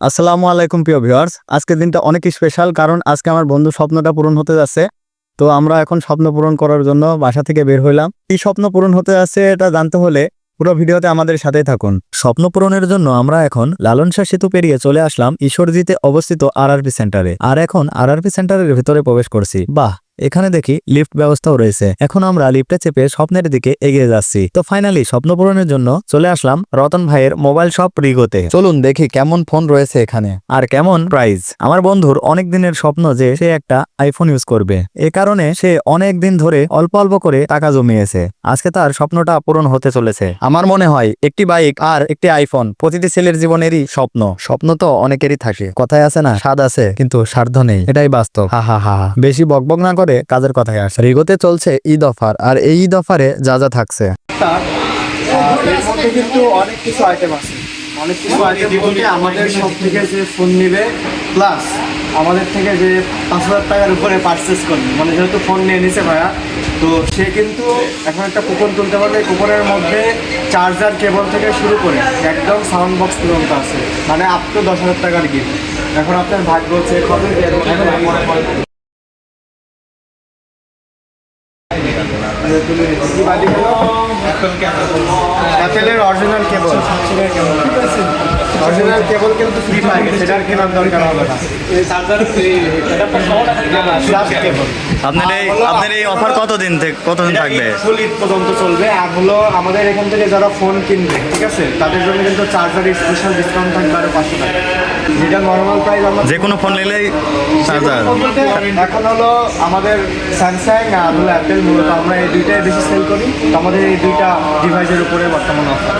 আসসালামু আলাইকুম প্রিয় ভিউয়ার্স। আজকের দিনটা অনেক স্পেশাল কারণ আজকে আমার বন্ধু স্বপ্নটা পূরণ হতে যাচ্ছে। তো আমরা এখন স্বপ্ন পূরণ করার জন্য বাসা থেকে বের হইলাম। কি স্বপ্ন পূরণ হতে যাচ্ছে এটা জানতে হলে পুরো ভিডিওতে আমাদের সাথেই থাকুন। স্বপ্ন পূরণের জন্য আমরা এখন লালন শাহ সেতু পেরিয়ে চলে আসলাম ঈশ্বরজিতে অবস্থিত আরআরপি সেন্টারে আর এখন আরআরপি সেন্টারের ভিতরে প্রবেশ করছি। বাহ! এখানে দেখি লিফট ব্যবস্থাও রয়েছে। এখন আমরা লিফটে চেপে স্বপ্নের দিকে এগিয়ে যাচ্ছি। তো ফাইনালি স্বপ্ন পূরণের জন্য চলে আসলাম রতন ভাইয়ের মোবাইল শপ রিগোতে। চলুন দেখি কেমন ফোন রয়েছে এখানে। আর কেমন প্রাইস আমার বন্ধুর অনেক দিনের স্বপ্ন যে সে একটা আইফোন ইউজ করবে। এ কারণে সে অনেক দিন ধরে অল্প অল্প করে টাকা জমিয়েছে। আজকে তার স্বপ্নটা পূরণ হতে চলেছে। আমার মনে হয় একটি বাইক আর একটি আইফোন প্রতিটি ছেলের জীবনেরই স্বপ্ন। স্বপ্ন তো অনেকেরই থাকে। কথায় আছে না, স্বাদ আছে, কিন্তু স্বার্থ নেই। এটাই বাস্তব। হা হা হা হা। বেশি বকবক না করে কাজের কথায় আসে। রিগোতে চলছে ঈদ অফার, আর এই ঈদ অফারে যা যা থাকছে। অনেক কিছু আইটেম থেকে ফোন প্লাস আমাদের থেকে যে পাঁচ হাজার টাকার উপরে পারচেস করবে। মানে যেহেতু ফোন নিয়ে নিছে তো সে কিন্তু এখন একটা কুপন তুলতে কুপনের মধ্যে চার্জার কেবল থেকে শুরু করে একদম সাউন্ড বক্স পর্যন্ত আছে। মানে আপ টু দশ হাজার টাকার গিফট এখন আপনার ভাগ্য হবে হয় কি বাদি হলো? অ্যাপেলের কেবল অরিজিনাল কেবল কিন্তু ফ্রি পাবে সেটার কেনার দরকার হবে না। আপনার এই আপনার এই অফার কতদিন থেকে কতদিন থাকবে? ফুল ঈদ পর্যন্ত চলবে। আর হলো আমাদের এখান থেকে যারা ফোন কিনবে ঠিক আছে? তাদের জন্য কিন্তু চার্জারের স্পেশাল ডিসকাউন্ট থাকবে আরও পাঁচশো টাকা। যেটা নর্মাল প্রাইস আমরা যে কোনো ফোন নিলেই চার্জার এখন হলো আমাদের স্যামসাং আর হলো অ্যাপেল মূলত। আমরা এই দুইটাই বেশি সেল করি। আমাদের এই দুইটা ডিভাইসের উপরে বর্তমান অফার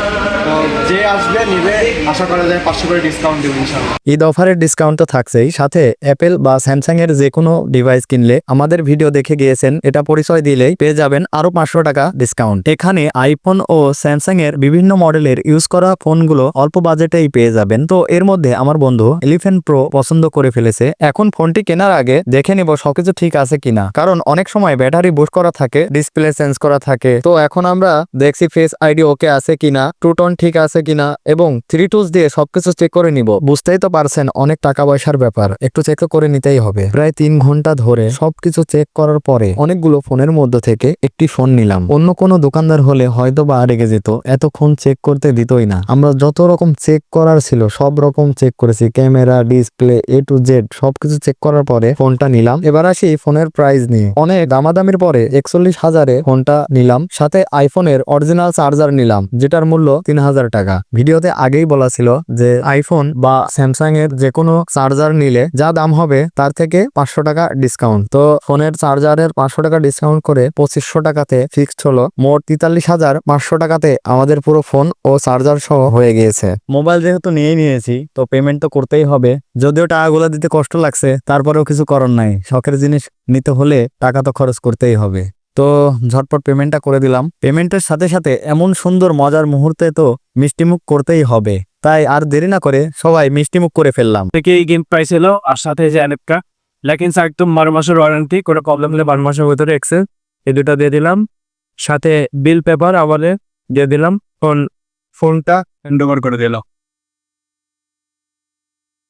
ঈদ অফারের ডিসকাউন্ট তো থাকছেই, সাথে অ্যাপেল বা স্যামসাং এর যে কোনো ডিভাইস কিনলে আমাদের ভিডিও দেখে গিয়েছেন, এটা পরিচয় দিলেই পেয়ে যাবেন আরও পাঁচশো টাকা ডিসকাউন্ট এখানে আইফোন ও স্যামসাং এর বিভিন্ন মডেলের ইউজ করা ফোনগুলো অল্প বাজেটেই পেয়ে যাবেন। তো এর মধ্যে আমার বন্ধু এলিফেন্ট প্রো পছন্দ করে ফেলেছে। এখন ফোনটি কেনার আগে দেখে নিব সবকিছু ঠিক আছে কিনা। কারণ অনেক সময় ব্যাটারি বুস্ট করা থাকে ডিসপ্লে চেঞ্জ করা থাকে। তো এখন আমরা দেখছি ফেস আইডি ওকে আছে কিনা টু টোন ঠিক আছে কিনা এবং থ্রি টুস দিয়ে সবকিছু চেক করে নিব। বুঝতেই তো পারছেন অনেক টাকা পয়সার ব্যাপার। একটু চেক করে নিতেই হবে। প্রায় তিন ঘণ্টা ধরে সবকিছু চেক করার পরে অনেকগুলো ফোনের মধ্যে থেকে একটি ফোন নিলাম। অন্য কোনো দোকানদার হলে হয়তো বা রেগে যেত, এতক্ষণ চেক করতে দিতই না। আমরা যত রকম চেক করার ছিল, সব রকম চেক করেছি। Camera display A to Z সবকিছু চেক করার পরে ফোনটা নিলাম। এবার আসি ফোনের প্রাইস নিয়ে। অনেক দামাদামির পরে একচল্লিশ হাজারে ফোনটা নিলাম। সাথে আইফোনের অরিজিনাল চার্জার নিলাম, যেটার মূল্য তিন হাজার টাকা। ভিডিওতে আগেই বলা ছিল যে আইফোন বা স্যামসাং এর যে কোনো চার্জার নিলে যা দাম হবে তার থেকে পাঁচশো টাকা ডিসকাউন্ট তো ফোনের চার্জারের পাঁচশো টাকা ডিসকাউন্ট করে পঁচিশশো টাকাতে ফিক্সড হলো। মোট তেতাল্লিশ হাজার পাঁচশো টাকাতে আমাদের পুরো ফোন ও চার্জার সহ হয়ে গিয়েছে। মোবাইল যেহেতু নিয়েই নিয়েছি, তো পেমেন্ট তো করতেই হবে। যদিও টাকাগুলো দিতে কষ্ট লাগছে, তারপরেও কিছু করার নাই। শখের জিনিস নিতে হলে টাকা তো খরচ করতেই হবে। তো ঝটপট পেমেন্টটা করে দিলাম। পেমেন্টের সাথে সাথে এমন সুন্দর মজার মুহূর্তে তো মিষ্টিমুখ করতেই হবে। তাই আর দেরি না করে সবাই মিষ্টিমুখ করে ফেললাম। থেকে এই গেম প্রাইস এলো, আর সাথে যে অ্যানেপকা লেকিন একদম বারো মাসের ওয়ারেন্টি কোনো প্রবলেম হলে বারো মাসের ভিতরে এক্সেল এই দুটা দিয়ে দিলাম। সাথে বিল পেপার আমাদের দিয়ে দিলাম ফোন ফোনটা হ্যান্ড ওভার করে দিল।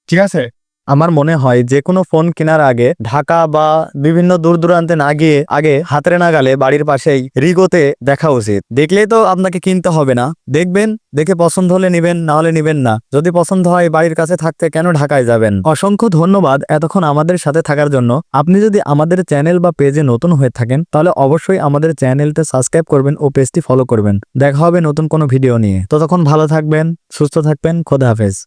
ঠিক আছে? আমার মনে হয় যে কোনো ফোন কেনার আগে ঢাকা বা বিভিন্ন দূর দূরান্তে না গিয়ে আগে হাতের নাগালে বাড়ির পাশেই রিগোতে দেখা উচিত। দেখলেই তো আপনাকে কিনতে হবে না। দেখবেন, দেখে পছন্দ হলে নিবেন, না হলে নিবেন না। যদি পছন্দ হয় বাড়ির কাছে থাকতে কেন ঢাকায় যাবেন? অসংখ্য ধন্যবাদ এতক্ষণ আমাদের সাথে থাকার জন্য। আপনি যদি আমাদের চ্যানেল বা পেজে নতুন হয়ে থাকেন, তাহলে অবশ্যই আমাদের চ্যানেলটা সাবস্ক্রাইব করবেন ও পেজটি ফলো করবেন। দেখা হবে নতুন কোনো ভিডিও নিয়ে। ততক্ষণ ভালো থাকবেন, সুস্থ থাকবেন, খোদা হাফেজ।